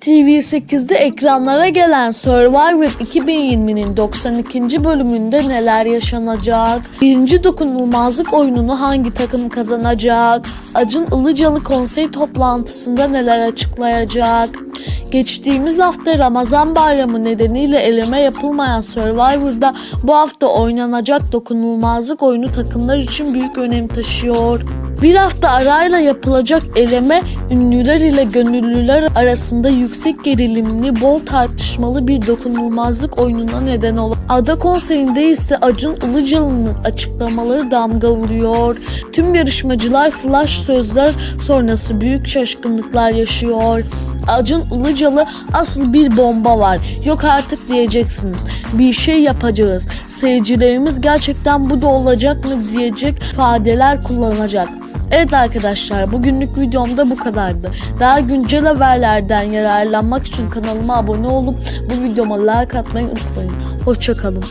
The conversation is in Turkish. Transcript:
TV8'de ekranlara gelen Survivor 2020'nin 92. bölümünde neler yaşanacak? Birinci dokunulmazlık oyununu hangi takım kazanacak? Acun Ilıcalı konsey toplantısında neler açıklayacak? Geçtiğimiz hafta Ramazan bayramı nedeniyle eleme yapılmayan Survivor'da bu hafta oynanacak dokunulmazlık oyunu takımlar için büyük önem taşıyor. Bir hafta arayla yapılacak eleme ünlüler ile gönüllüler arasında yüksek gerilimli, bol tartışmalı bir dokunulmazlık oyununa neden olur. Ada konseyinde ise Acun Ilıcalı'nın açıklamaları damga vuruyor. Tüm yarışmacılar flash sözler sonrası büyük şaşkınlıklar yaşıyor. Acun Ilıcalı asıl bir bomba var. Yok artık diyeceksiniz. Bir şey yapacağız. Seyircilerimiz gerçekten bu da olacak mı diyecek ifadeler kullanacak. Evet arkadaşlar bugünlük videomda bu kadardı. Daha güncel haberlerden yararlanmak için kanalıma abone olup bu videoma like atmayı unutmayın. Hoşçakalın.